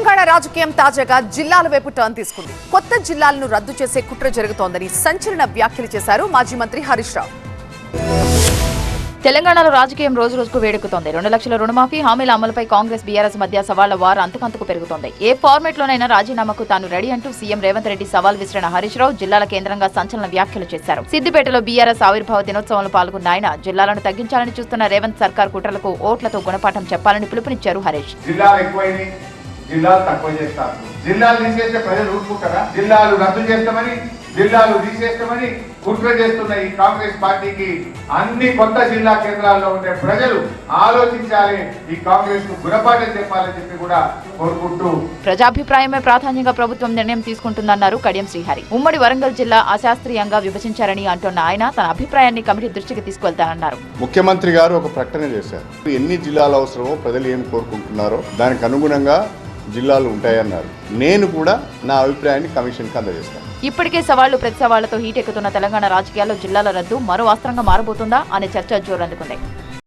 తెలంగాణ రాజకీయం తాజాగా జిల్లాల వైపు టర్న్ తీసుకుంది. కొత్త జిల్లాలను రద్దు చేసే కుట్ర జరుగుతోందని సంచలన వ్యాఖ్యలు చేశారు మాజీ మంత్రి హరీష్ రావు. తెలంగాణలో రాజకీయం రోజు రోజుకు వేడెక్కుతోంది. రెండు లక్షల రుణమాఫీ హామీల అమలుపై కాంగ్రెస్ బీఆర్ఎస్ మధ్య సవాళ్ళ వార్ అంతకంతకు పెరుగుతోంది. ఏ ఫార్మేట్ లోనైనా రాజీనామాకు తాను రెడీ అంటూ సీఎం రేవంత్ రెడ్డి సవాల్ విసిరిన హరీష్ రావు జిల్లాల కేంద్రంగా సంచలన వ్యాఖ్యలు చేశారు. సిద్దిపేటలో బీఆర్ఎస్ ఆవిర్భావ దినోత్సవంలో పాల్గొన్న ఆయన జిల్లాలను తగ్గించాలని చూస్తున్న రేవంత్ సర్కార్ కుట్రలకు ఓట్లతో గుణపాఠం చెప్పాలని పిలుపునిచ్చారు హరీష్. జిల్లాలు తక్కువ చేస్తారు. జిల్లాలు తీసేస్తే ప్రజలు ఊరుకుంటారా? జిల్లాలు రద్దు చేస్తామని జిల్లాలు తీసేస్తామని కుట్ర చేస్తున్న ఈ కాంగ్రెస్ పార్టీకి అన్ని కొత్త జిల్లా కేంద్రాల్లో ఉండే ప్రజలు ఆలోచించాలి ఈ కాంగ్రెస్కు గుణపాఠం చెప్పాలని చెప్పి కూడా కోరుకుంటూ. ప్రజాభిప్రాయమే ప్రాధాన్యంగా ప్రభుత్వం నిర్ణయం తీసుకుంటుందన్నారు కడియం శ్రీహరి. ఉమ్మడి వరంగల్ జిల్లా అశాస్త్రీయంగా విభజించారని అంటున్న ఆయన తన అభిప్రాయాన్ని కమిటీ దృష్టికి తీసుకువెళ్తానన్నారు. ముఖ్యమంత్రి గారు ఒక ప్రకటన చేశారు. ఎన్ని జిల్లాలు అవసరమో ప్రజలు ఏం కోరుకుంటున్నారో దానికి అనుగుణంగా జిల్లాలు ఉంటాయన్నారు. నేను కూడా నా అభిప్రాయాన్ని కమిషన్కి అందజేస్తాను. ఇప్పటికే సవాళ్ళు ప్రతి సవాళ్ళతో హీట్ ఎక్కుతున్న తెలంగాణ రాజకీయాల్లో జిల్లాల రద్దు మరో అస్త్రంగా మారబోతుందా అనే చర్చ జోరందుకుంది.